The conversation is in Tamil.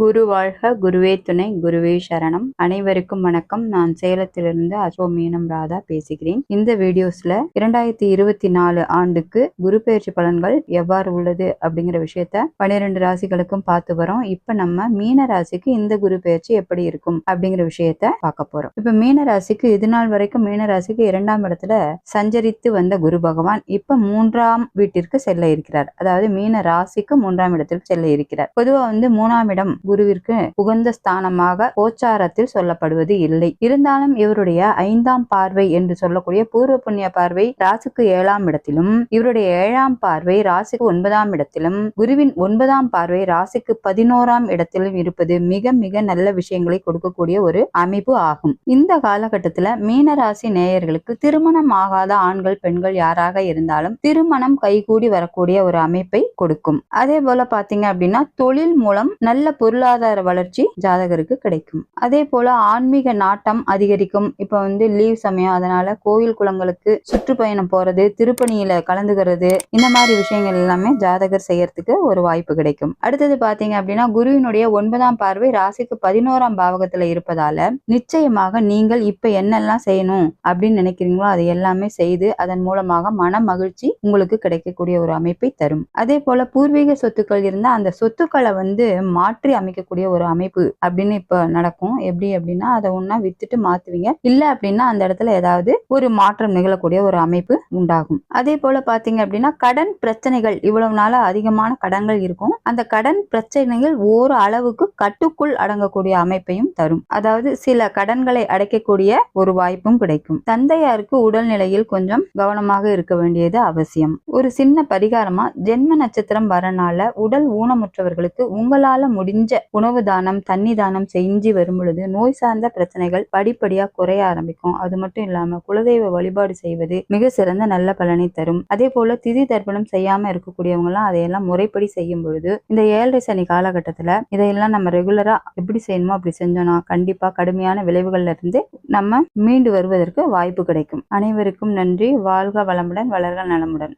குரு வாழ்க குருவே துணை குருவே சரணம். அனைவருக்கும் வணக்கம். நான் சேலத்திலிருந்து அசோ மீனம் ராதா பேசுகிறேன். இந்த வீடியோஸ்ல இரண்டாயிரத்தி இருபத்தி நாலு ஆண்டுக்கு குரு பயிற்சி பலன்கள் எவ்வாறு உள்ளது அப்படிங்கிற விஷயத்த பன்னிரெண்டு ராசிகளுக்கும் பார்த்து வரோம். இப்ப நம்ம மீன ராசிக்கு இந்த குரு பயிற்சி எப்படி இருக்கும் அப்படிங்கிற விஷயத்த பார்க்க போறோம். இப்ப மீன ராசிக்கு இது நாள் வரைக்கும் மீன ராசிக்கு இரண்டாம் இடத்துல சஞ்சரித்து வந்த குரு பகவான் இப்ப மூன்றாம் வீட்டிற்கு செல்ல இருக்கிறார். அதாவது மீன ராசிக்கு மூன்றாம் இடத்திற்கு செல்ல இருக்கிறார். பொதுவா வந்து மூணாம் இடம் குருவிற்கு உகந்த ஸ்தானமாக கோச்சாரத்தில் சொல்லப்படுவது இல்லை. இருந்தாலும் இவருடைய ஐந்தாம் பார்வை என்று சொல்லக்கூடிய பூர்வ புண்ணிய பார்வை ராசிக்கு ஏழாம் இடத்திலும் இவருடைய ஏழாம் பார்வை ராசிக்கு ஒன்பதாம் இடத்திலும் குருவின் ஒன்பதாம் பார்வை ராசிக்கு பதினோராம் இடத்திலும் இருப்பது மிக மிக நல்ல விஷயங்களை கொடுக்கக்கூடிய ஒரு அமைப்பு ஆகும். இந்த காலகட்டத்துல மீன ராசி நேயர்களுக்கு திருமணம் ஆகாத ஆண்கள் பெண்கள் யாராக இருந்தாலும் திருமணம் கைகூடி வரக்கூடிய ஒரு அமைப்பை கொடுக்கும். அதே போல பாத்தீங்க அப்படின்னா தொழில் மூலம் நல்ல பொருள் பொருளாதார வளர்ச்சி ஜாதகருக்கு கிடைக்கும். அதே போல ஆன்மீக நாட்டம் அதிகரிக்கும். இப்ப வந்து லீவ் சமயம். அதனால கோயில் குளங்களுக்கு சுற்றுப்பயணம் போறது திருப்பணியில கலந்துக்கிறது இந்த மாதிரி விஷயங்கள் எல்லாமே ஜாதகர் செய்யறதுக்கு ஒரு வாய்ப்பு கிடைக்கும். அடுத்தது பாத்தீங்க அப்படின்னா குருவினுடைய ஒன்பதாம் பார்வை ராசிக்கு பதினோராம் பாவகத்துல இருப்பதால நிச்சயமாக நீங்கள் இப்ப என்னெல்லாம் செய்யணும் அப்படின்னு நினைக்கிறீங்களோ அதை எல்லாமே செய்து அதன் மூலமாக மன மகிழ்ச்சி உங்களுக்கு கிடைக்கக்கூடிய ஒரு அமைப்பை தரும். அதே போல பூர்வீக சொத்துக்கள் இருந்தா அந்த சொத்துக்களை வந்து மாற்றி அமைக்கக்கூடிய ஒரு அமைப்பு அப்படின்னு இப்ப நடக்கும். எப்படி அப்படின்னா அதை ஒன்னா வித்துட்டு மாத்துவீங்க. இல்ல அப்படின்னா அந்த இடத்துல ஏதாவது ஒரு மாற்றம் நிகழக்கூடிய ஒரு அமைப்பு உண்டாகும். அதே போல பாத்தீங்க அப்படின்னா கடன் பிரச்சனைகள் இவ்வளவு நாள அதிகமான கடன்கள் இருக்கும். அந்த கடன் பிரச்சனைகள் ஓர் அளவுக்கு கட்டுக்குள் அடங்கக்கூடிய அமைப்பையும் தரும். அதாவது சில கடன்களை அடைக்கக்கூடிய ஒரு வாய்ப்பும் கிடைக்கும். தந்தையாருக்கு உடல்நிலையில் கொஞ்சம் கவனமாக இருக்க வேண்டியது அவசியம். ஒரு சின்ன பரிகாரமா ஜென்ம நட்சத்திரம் வரனால உடல் ஊனமுற்றவர்களுக்கு உங்களால முடிஞ்ச உணவு தானம் தண்ணி தானம் செஞ்சு வரும் பொழுது நோய் சார்ந்த பிரச்சனைகள் படிப்படியா குறைய ஆரம்பிக்கும். அது மட்டும் இல்லாம குலதெய்வ வழிபாடு செய்வது மிக சிறந்த நல்ல பலனை தரும். அதே போல திதி தர்ப்பணம் செய்யாம இருக்கக்கூடியவங்க எல்லாம் அதையெல்லாம் முறைப்படி செய்யும் பொழுது இந்த ஏழரை சனி காலகட்டத்துல இதையெல்லாம் நம்ம ரெகுலரா எப்படி செய்யணுமோ அப்படி செஞ்சோம்னா கண்டிப்பா கடுமையான விளைவுகள்ல இருந்து நம்ம மீண்டு வருவதற்கு வாய்ப்பு கிடைக்கும். அனைவருக்கும் நன்றி. வாழ்க வளமுடன் வளர்க நலமுடன்.